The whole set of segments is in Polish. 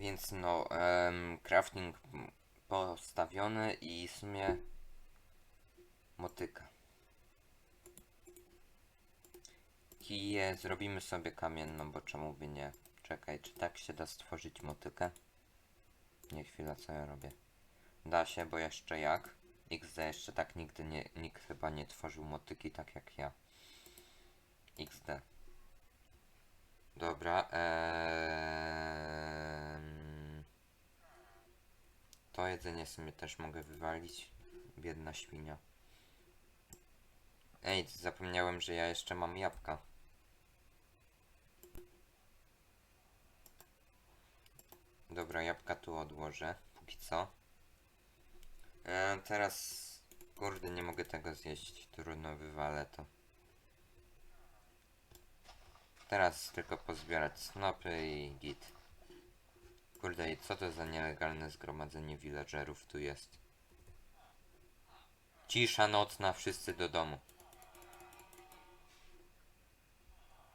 Więc no, crafting postawiony i w sumie motyka. Kije zrobimy sobie kamienną, bo czemu by nie? Czekaj, czy tak się da stworzyć motykę? Nie chwila, co ja robię. Da się, bo jeszcze jak? XD jeszcze tak nigdy nie, nikt chyba nie tworzył motyki tak jak ja. XD. Dobra, em, To jedzenie sobie też mogę wywalić. Biedna świnia. Ej, zapomniałem, że ja jeszcze mam jabłka. Dobra, jabłka tu odłożę, póki co. E, teraz, kurde, nie mogę tego zjeść. Trudno, wywalę to. Teraz tylko pozbierać snopy i git. Kurde, co to za nielegalne zgromadzenie villagerów tu jest? Cisza nocna, wszyscy do domu.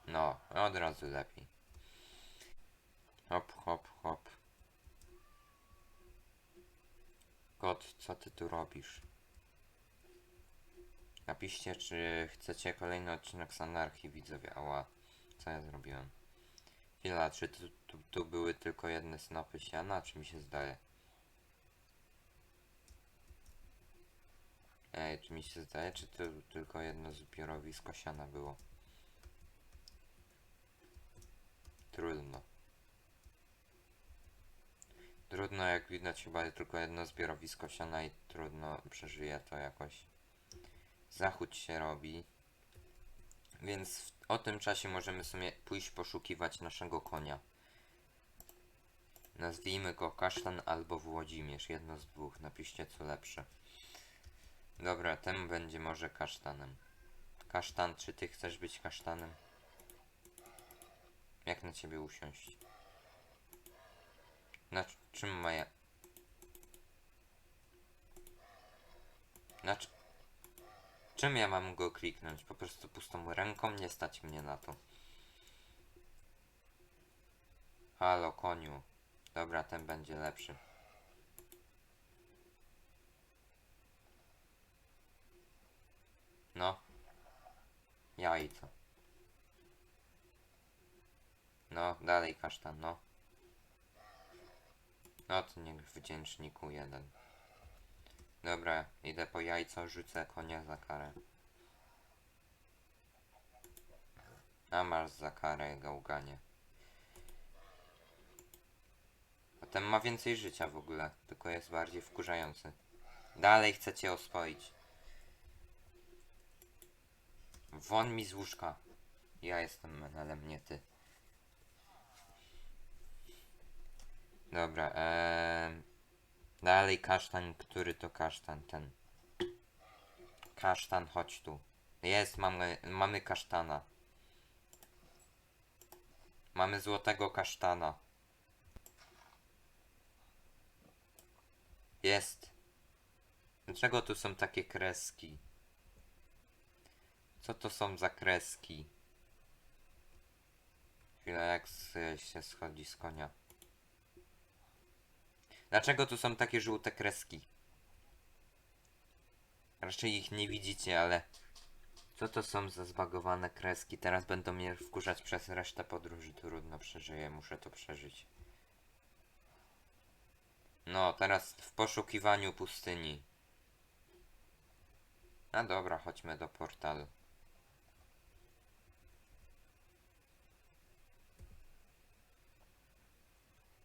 No, od razu lepiej. Hop, hop, hop. Kot, co ty tu robisz? Napiszcie, czy chcecie kolejny odcinek z anarchii, widzowie. Ała, co ja zrobiłem? Chwila, czy tu, tu, tu były tylko jedne snopy siana, czy mi się zdaje? Ej, czy mi się zdaje, czy tu tylko jedno zbiorowisko siana było? Trudno. Trudno, jak widać, chyba tylko jedno zbiorowisko siana i trudno przeżyje to jakoś. Zachód się robi. Więc w, o tym czasie możemy sobie pójść poszukiwać naszego konia. Nazwijmy go Kasztan albo Włodzimierz. Jedno z dwóch. Napiszcie co lepsze. Dobra, ten będzie może kasztanem. Kasztan, czy ty chcesz być kasztanem? Jak na ciebie usiąść? Na czym ma ja... Na czym ja mam go kliknąć? Po prostu pustą ręką? Nie stać mnie na to. Halo, koniu. Dobra, ten będzie lepszy. No. Jajco. No, dalej kasztan, no. No to niech wdzięczniku jeden. Dobra, idę po jajco, rzucę konia za karę. A masz za karę, gałganie. A ten ma więcej życia w ogóle, tylko jest bardziej wkurzający. Dalej chcecie oswoić. Won mi z łóżka. Ja jestem menelem, nie ty. Dobra, eee... Dalej kasztan, który to kasztan, ten. Kasztan, chodź tu. Jest, mamy, mamy kasztana. Mamy złotego kasztana. Jest. Dlaczego tu są takie kreski? Co to są za kreski? Chwila, jak się schodzi z konia. Dlaczego tu są takie żółte kreski? Raczej ich nie widzicie, ale... Co to są za zbagowane kreski? Teraz będą mnie wkurzać przez resztę podróży. Trudno przeżyję, muszę to przeżyć. No, teraz w poszukiwaniu pustyni. No dobra, chodźmy do portalu.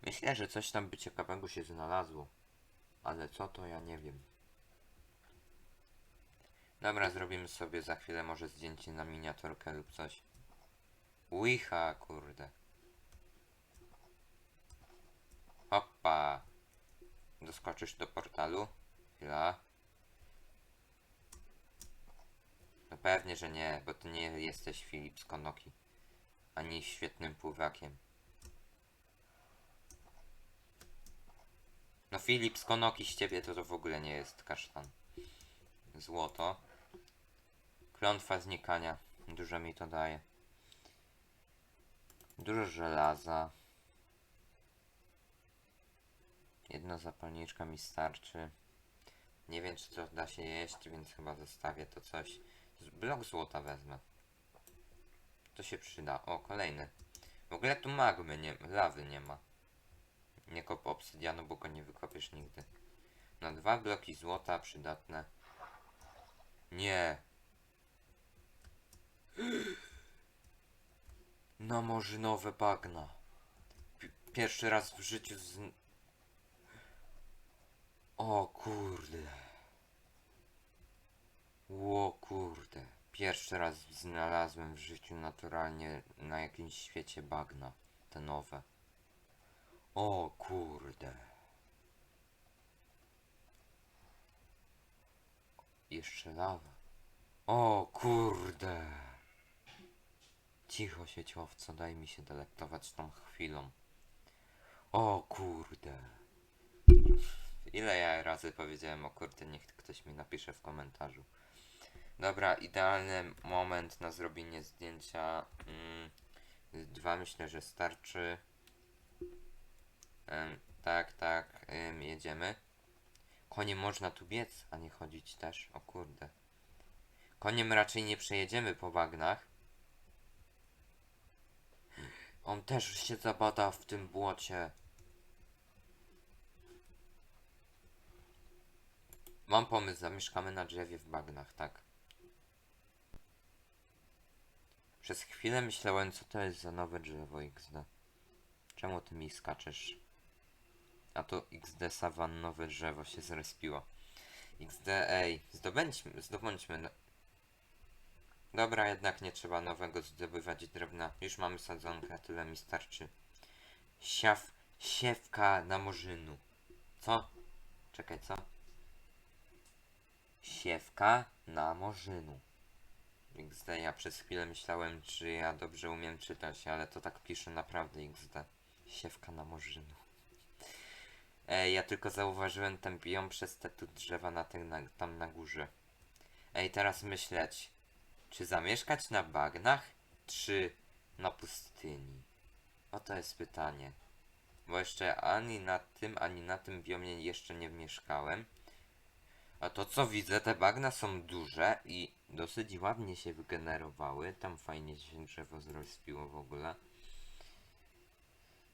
Myślę, że coś tam by ciekawego się znalazło. Ale co to ja nie wiem. Dobra, zrobimy sobie za chwilę może zdjęcie na miniaturkę lub coś. Łycha, kurde. Hoppa. Doskoczysz do portalu? Chwila. No pewnie, że nie, bo ty nie jesteś Filip z Konoki. Ani świetnym pływakiem. No Filip z Konoki z ciebie to, to w ogóle nie jest kasztan. Złoto. Klątwa znikania. Dużo mi to daje. Dużo żelaza. Jedna zapalniczka mi starczy. Nie wiem, czy to da się jeść, więc chyba zostawię to coś. Blok złota wezmę. To się przyda. O, kolejny. W ogóle tu magmy nie lawy nie ma. Nie kop obsydianu, bo go nie wykopiesz nigdy. Na dwa bloki złota przydatne. Nie. Na morzynowe bagna. Pi- Pierwszy raz w życiu z... O kurde. Ło kurde. Pierwszy raz znalazłem w życiu naturalnie na jakimś świecie bagna. Te nowe. O kurde. Jeszcze lawa. O kurde. Cicho sieciowco, daj mi się delektować tą chwilą. O kurde. Ile ja razy powiedziałem o kurde, niech ktoś mi napisze w komentarzu. Dobra, idealny moment na zrobienie zdjęcia. Mm, dwa myślę, że starczy. Tak, tak, em, jedziemy. Koniem można tu biec, a nie chodzić też. O kurde. Koniem raczej nie przejedziemy po bagnach. On też się zabada w tym błocie. Mam pomysł, zamieszkamy na drzewie w bagnach, tak? Przez chwilę myślałem, co to jest za nowe drzewo XD. Czemu ty mi skaczesz? A to XD sawannowe drzewo się zrespiło. XD, ej, zdobędźmy, zdobądźmy. No. Dobra, jednak nie trzeba nowego zdobywać drewna. Już mamy sadzonkę, tyle mi starczy. Siaw, siewka na morzynu. Co? Czekaj, co? Siewka na morzynu. XD, ja przez chwilę myślałem, czy ja dobrze umiem czytać, ale to tak pisze naprawdę XD. Siewka na morzynu. Ej, ja tylko zauważyłem ten biom przez te tu drzewa na tym, na, tam na górze. Ej, teraz myśleć, czy zamieszkać na bagnach, czy na pustyni? Oto jest pytanie. Bo jeszcze ani na tym, ani na tym biomie jeszcze nie mieszkałem. A to co widzę, te bagna są duże i dosyć ładnie się wygenerowały. Tam fajnie się drzewo zrozpiło w ogóle.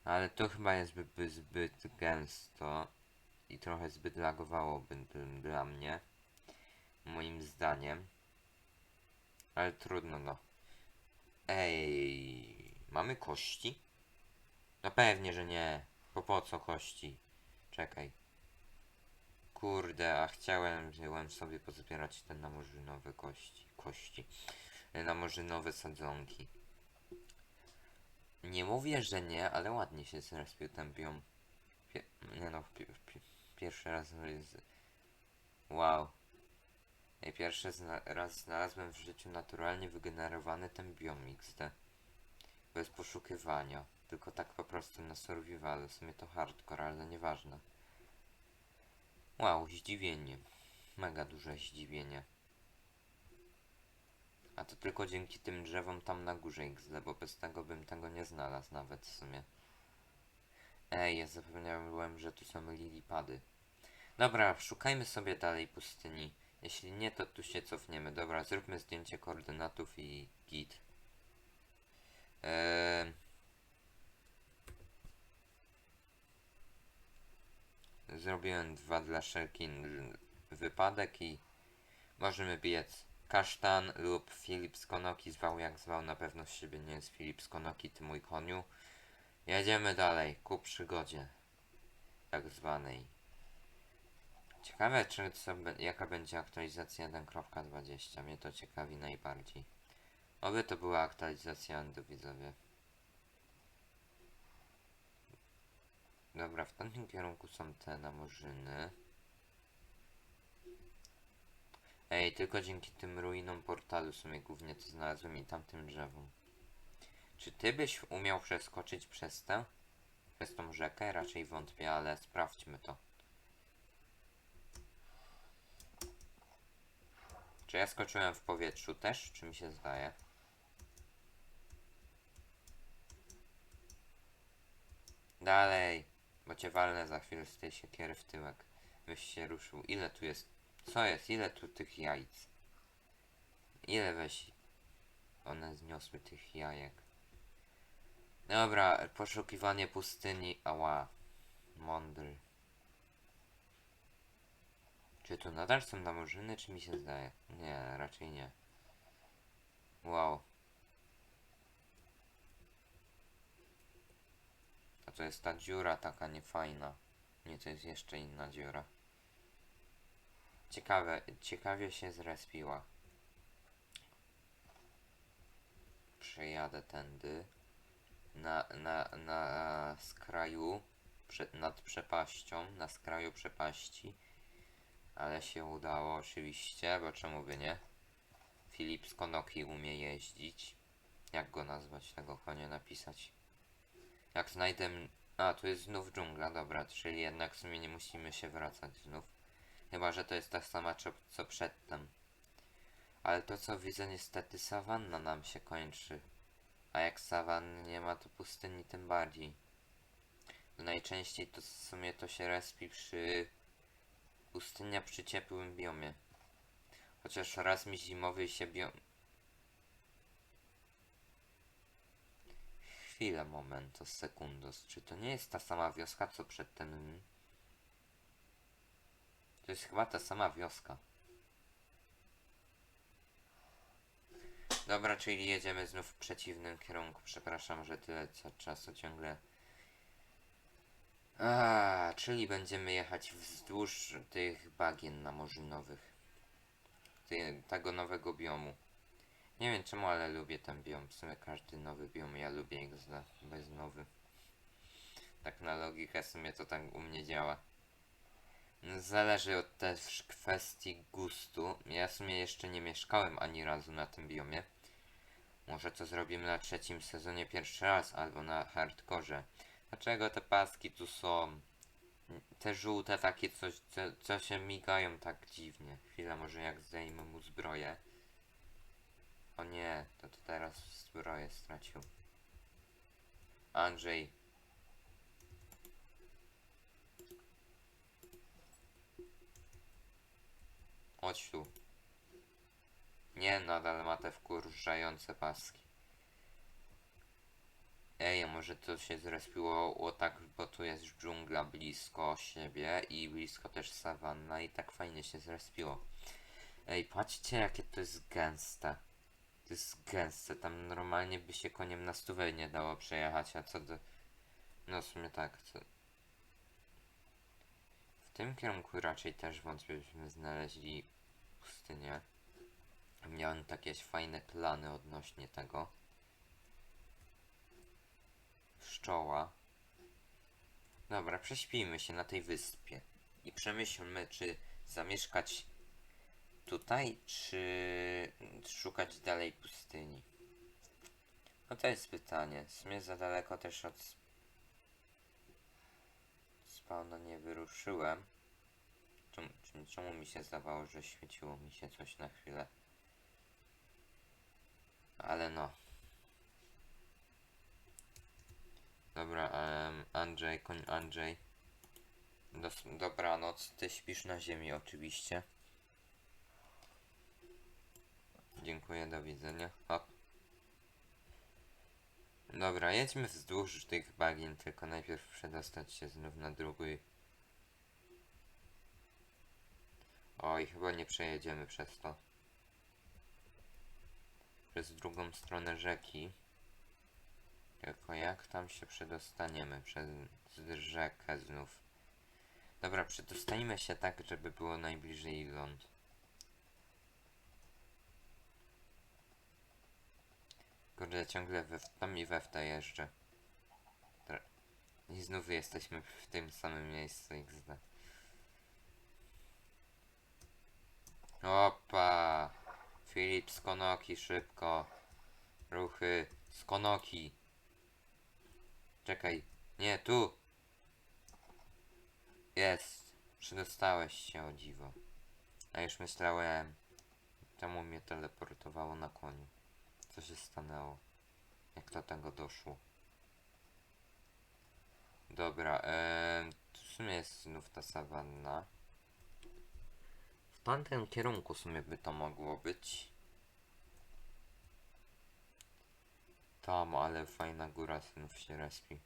Ale to chyba jest zbyt, zbyt gęsto i trochę zbyt lagowałoby dla mnie. Moim zdaniem. Ale trudno no. Ej, mamy kości? No pewnie, że nie. Bo po co kości? Czekaj. Kurde, a chciałem, wziąłem sobie pozbierać te namorzynowe kości. Kości. E, Namorzynowe sadzonki. Nie mówię, że nie, ale ładnie się zrespił ten biom. Pie nie no, pi pi pierwszy raz z... Wow. Ej, pierwszy zna raz znalazłem w życiu naturalnie wygenerowany ten biom XD. Bez poszukiwania. Tylko tak po prostu na survivalu. W sumie to hardcore, ale nieważne. Wow, zdziwienie. Mega duże zdziwienie. A to tylko dzięki tym drzewom tam na górze XD, bo bez tego bym tego nie znalazł nawet w sumie. Ej, ja zapomniałem, że tu są lilipady. Dobra, szukajmy sobie dalej pustyni. Jeśli nie, to tu się cofniemy. Dobra, zróbmy zdjęcie koordynatów i git. Eee... Zrobiłem dwa dla wszelki wypadek i możemy biec kasztan lub Filip z Konoki zwał jak zwał, na pewno z siebie nie jest Filip z Konoki, ty mój koniu. Jedziemy dalej, ku przygodzie tak zwanej. Ciekawe, czy co, jaka będzie aktualizacja 1.20. Mnie to ciekawi najbardziej. Oby to była aktualizacja Endu, widzowie. Dobra, w tamtym kierunku są te namorzyny. Ej, tylko dzięki tym ruinom portalu w sumie głównie to znalazłem i tamtym drzewom. Czy ty byś umiał przeskoczyć przez tę? Przez tą rzekę? Raczej wątpię, ale sprawdźmy to. Czy ja skoczyłem w powietrzu też, czy mi się zdaje? Dalej, bo cię walnę za chwilę z tej siekiery w tyłek. Byś się ruszył. Ile tu jest? Co jest? Ile tu tych jajc? Ile weź? One zniosły tych jajek. Dobra, poszukiwanie pustyni. Ała. Mądry. Czy tu nadal są namurzyny, czy mi się zdaje? Nie, raczej nie. Wow. A to jest ta dziura taka niefajna. Nie, to jest jeszcze inna dziura. Ciekawe, ciekawie się zrespiła. Przejadę tędy. Na, na, na skraju, nad przepaścią, na skraju przepaści. Ale się udało oczywiście, bo czemu by nie? Filip z Konoki umie jeździć. Jak go nazwać, tego konia napisać? Jak znajdę... A, tu jest znów dżungla, dobra, czyli jednak w sumie nie musimy się wracać znów. Chyba, że to jest ta sama co, co przedtem. Ale to co widzę, niestety sawanna nam się kończy. A jak sawanny nie ma, to pustyni tym bardziej. Najczęściej to w sumie to się respi przy... Pustynia przy ciepłym biomie. Chociaż raz mi zimowy się biom... Chwilę, moment, sekundos. Czy to nie jest ta sama wioska, co przedtem? To jest chyba ta sama wioska. Dobra, czyli jedziemy znów w przeciwnym kierunku. Przepraszam, że tyle czasu ciągle. A, czyli będziemy jechać wzdłuż tych bagien namorzynowych. Ty, tego nowego biomu. Nie wiem czemu, ale lubię ten biom. W sumie każdy nowy biom ja lubię XD, bez nowy. Tak na logikę w sumie to tak u mnie działa. Zależy od też kwestii gustu. Ja w sumie jeszcze nie mieszkałem ani razu na tym biomie. Może to zrobimy na trzecim sezonie pierwszy raz, albo na hardkorze. Dlaczego te paski tu są? Te żółte takie coś, co, co się migają tak dziwnie. Chwila, może jak zdejmę mu zbroję. O nie, to, to teraz zbroję stracił. Andrzej. Chodź tu. Nie, nadal ma te wkurzające paski. Ej, może to się zrespiło tak, bo tu jest dżungla blisko siebie i blisko też sawanna i tak fajnie się zrespiło. Ej, patrzcie jakie to jest gęste. To jest gęste, tam normalnie by się koniem na stówę nie dało przejechać, a co do... No w sumie tak, co... Tym kierunku raczej też wątpię, byśmy znaleźli pustynię. Miałem takie fajne plany odnośnie tego. Pszczoła. Dobra, prześpijmy się na tej wyspie. I przemyślmy, czy zamieszkać tutaj, czy szukać dalej pustyni. No to jest pytanie. W sumie za daleko też od spawna nie wyruszyłem. Czemu, czemu- mi się zdawało, że świeciło mi się coś na chwilę? Ale no. Dobra, em, Andrzej, koń Andrzej. Dos dobranoc, ty śpisz na ziemi oczywiście. Dziękuję, do widzenia. Hop. Dobra, jedźmy wzdłuż tych bagien, tylko najpierw przedostać się znów na drugi. Oj, chyba nie przejedziemy przez to. Przez drugą stronę rzeki. Tylko jak tam się przedostaniemy przez rzekę znów? Dobra, przedostańmy się tak, żeby było najbliżej ląd. Kurde, ciągle we, tam i we w to jeżdżę. I znów jesteśmy w tym samym miejscu XD. Opa! Filip z Konoki, szybko. Ruchy z Konoki. Czekaj. Nie, tu! Jest. Przedostałeś się, o dziwo. A już myślałem, czemu mnie teleportowało na koniu. Co się stanęło? Jak do tego doszło? Dobra, em, sumie jest znów ta sawanna. W tamtym kierunku w sumie by to mogło być. Tam, ale fajna góra znów się respi.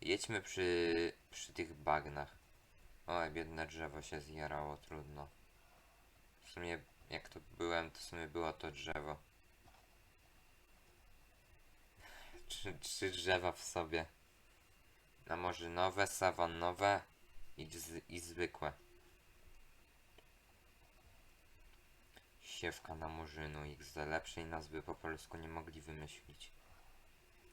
Jedźmy przy, przy tych bagnach. O, biedne drzewo się zjarało, trudno. W sumie, jak to byłem, to w sumie było to drzewo. Trzy, trzy drzewa w sobie. A może nowe, sawannowe i, i zwykłe. Siewka na murzynu XD. Lepszej nazwy po polsku nie mogli wymyślić.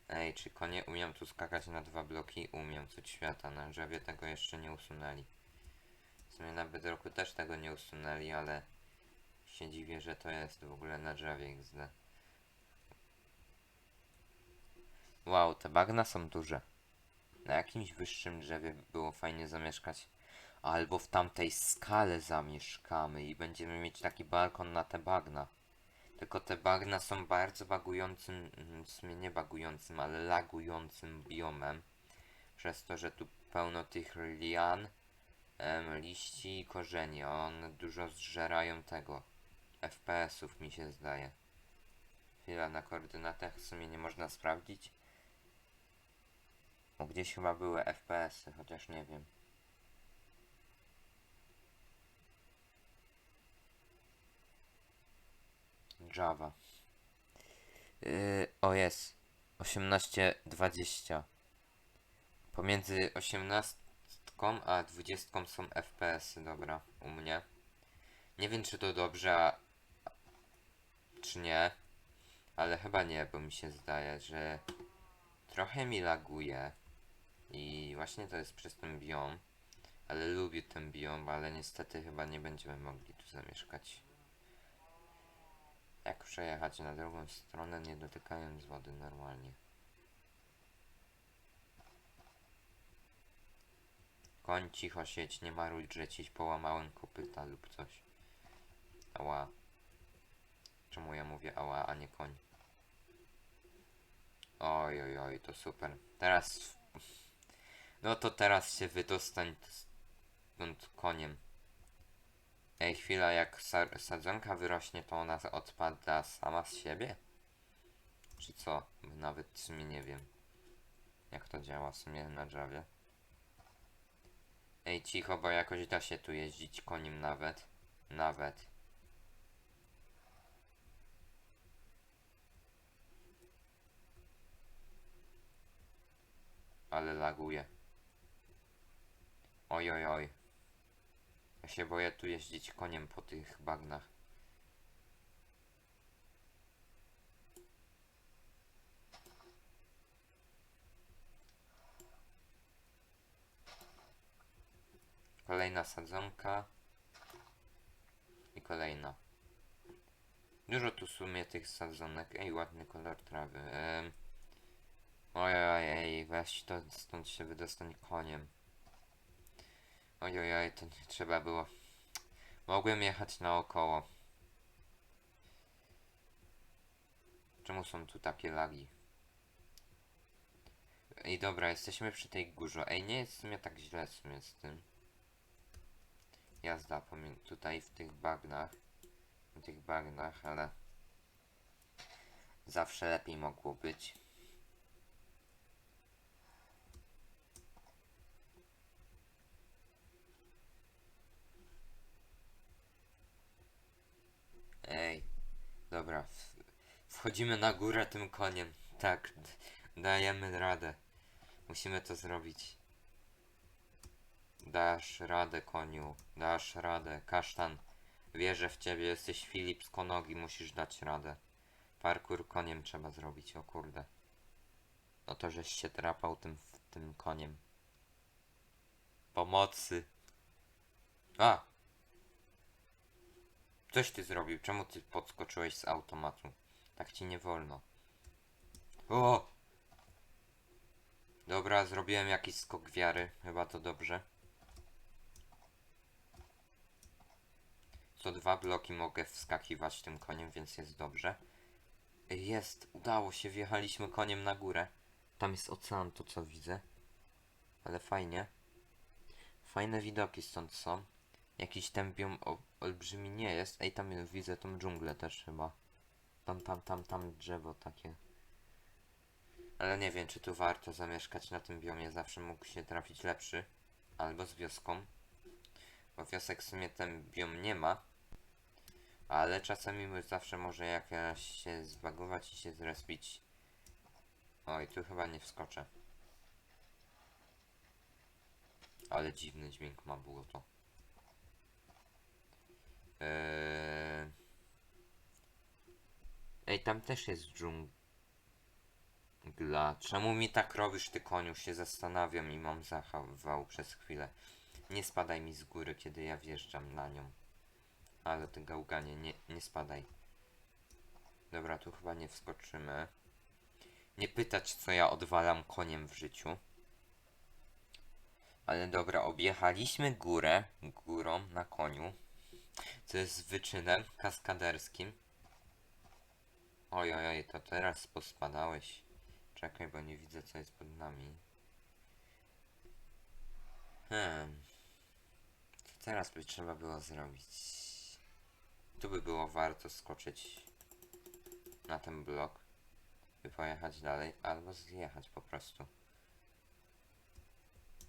Ej, czy konie umiem tu skakać na dwa bloki? Umiem, cud świata. Na drzewie tego jeszcze nie usunęli. W sumie na Bedrocku też tego nie usunęli, ale się dziwię, że to jest w ogóle na drzewie XD. Wow, te bagna są duże. Na jakimś wyższym drzewie by było fajnie zamieszkać. Albo w tamtej skale zamieszkamy i będziemy mieć taki balkon na te bagna. Tylko te bagna są bardzo bagującym, mm, w sumie nie bagującym, ale lagującym biomem. Przez to, że tu pełno tych lian, liści i korzeni. One dużo zżerają tego. FPS-ów mi się zdaje. Chwila na koordynatach w sumie nie można sprawdzić. Bo gdzieś chyba były FPS-y, chociaż nie wiem. Java. Yy, o jest. 18-20. Pomiędzy 18 a 20 są FPS-y, dobra, u mnie. Nie wiem czy to dobrze, a... czy nie. Ale chyba nie, bo mi się zdaje, że trochę mi laguje. I właśnie to jest przez ten biom. Ale lubię ten biom, ale niestety chyba nie będziemy mogli tu zamieszkać. Jak przejechać na drugą stronę, nie dotykając wody normalnie? Koń cicho sieć, nie maruj, że ci połamałem kopyta lub coś. Ała. Czemu ja mówię ała, a nie koń? Oj, oj, oj, to super. Teraz... No to teraz się wydostań stąd koniem. Ej, chwila, jak sa sadzonka wyrośnie, to ona odpada sama z siebie? Czy co? Nawet w sumie nie wiem. Jak to działa w sumie na Javie. Ej, cicho, bo jakoś da się tu jeździć koniem nawet. Nawet. Ale laguje. Oj, oj, oj. Ja się boję tu jeździć koniem po tych bagnach. Kolejna sadzonka. I kolejna. Dużo tu w sumie tych sadzonek. Ej, ładny kolor trawy. Ehm. Ojej, weź to stąd się wydostań koniem. Ojojoj, to nie trzeba było. Mogłem jechać naokoło. Czemu są tu takie lagi? Ej, dobra, jesteśmy przy tej górze. Ej, nie jest w tak źle z tym. Jazda tutaj w tych bagnach. W tych bagnach, ale... Zawsze lepiej mogło być. Ej, dobra. Wchodzimy na górę tym koniem. Tak, dajemy radę. Musimy to zrobić. Dasz radę, koniu. Dasz radę. Kasztan, wierzę w ciebie. Jesteś Filip z konogi. Musisz dać radę. Parkour koniem trzeba zrobić, o kurde. No to, żeś się trapał tym, tym koniem. Pomocy. A! Coś ty zrobił. Czemu ty podskoczyłeś z automatu? Tak ci nie wolno. O! Dobra, zrobiłem jakiś skok wiary. Chyba to dobrze. Co dwa bloki mogę wskakiwać tym koniem, więc jest dobrze. Jest, udało się, wjechaliśmy koniem na górę. Tam jest ocean, to co widzę. Ale fajnie. Fajne widoki stąd są. Jakiś o, olbrzymi nie jest. Ej, tam widzę tą dżunglę też chyba. Tam, tam, tam, tam drzewo takie. Ale nie wiem, czy tu warto zamieszkać na tym biomie. Zawsze mógł się trafić lepszy. Albo z wioską. Bo wiosek w sumie ten biom nie ma. Ale czasami zawsze może jakaś się zbagować i się zrespić. Oj, tu chyba nie wskoczę. Ale dziwny dźwięk ma było to. Eee... Ej, tam też jest dżungla. Czemu mi tak robisz, ty koniu? Się zastanawiam i mam zachował przez chwilę. Nie spadaj mi z góry, kiedy ja wjeżdżam na nią. Ale ty gałganie, nie, nie spadaj. Dobra, tu chyba nie wskoczymy. Nie pytać, co ja odwalam koniem w życiu. Ale dobra, objechaliśmy górę, górą na koniu. Co jest wyczynem kaskaderskim. Oj, oj, oj, to teraz pospadałeś. Czekaj, bo nie widzę, co jest pod nami. Hmm. Co teraz by trzeba było zrobić? Tu by było warto skoczyć na ten blok i pojechać dalej, albo zjechać po prostu.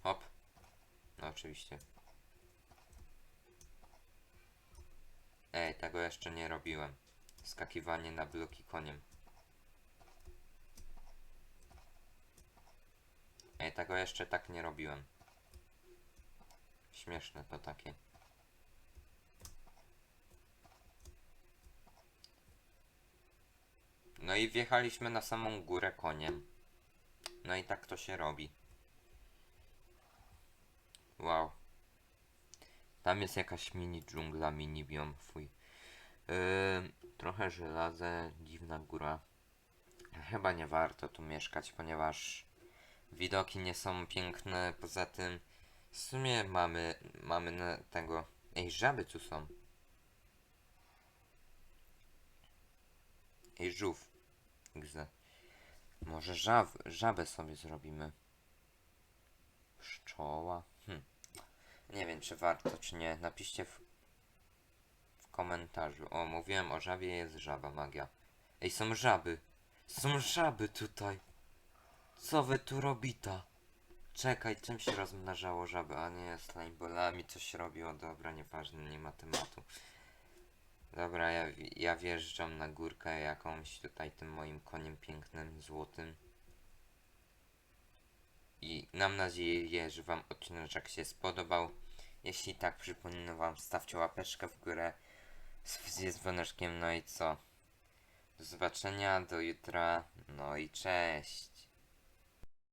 Hop. No oczywiście. Ej, tego jeszcze nie robiłem. Skakiwanie na bloki koniem. Ej, tego jeszcze tak nie robiłem. Śmieszne to takie. No i wjechaliśmy na samą górę koniem. No i tak to się robi. Wow. Tam jest jakaś mini dżungla, mini biom, fuj. Yy, trochę żelaza, dziwna góra. Chyba nie warto tu mieszkać, ponieważ widoki nie są piękne. Poza tym, w sumie mamy, mamy tego. Ej, żaby tu są. Ej, żółw. Gze. Może żab, żabę sobie zrobimy. Pszczoła. Hm. Nie wiem, czy warto, czy nie. Napiszcie w, w komentarzu. O, mówiłem o żabie, jest żaba, magia. Ej, są żaby. Są żaby tutaj. Co wy tu robita? Czekaj, czym się rozmnażało żaby? A nie, slimebolami coś robiło. Dobra, nieważne, nie ma tematu. Dobra, ja, ja wjeżdżam na górkę jakąś tutaj tym moim koniem pięknym, złotym. I mam nadzieję, że wam odcinek się spodobał. Jeśli tak, przypominam wam, stawcie łapeczkę w górę z, z dzwoneczkiem, no i co? Do zobaczenia, do jutra, no i cześć.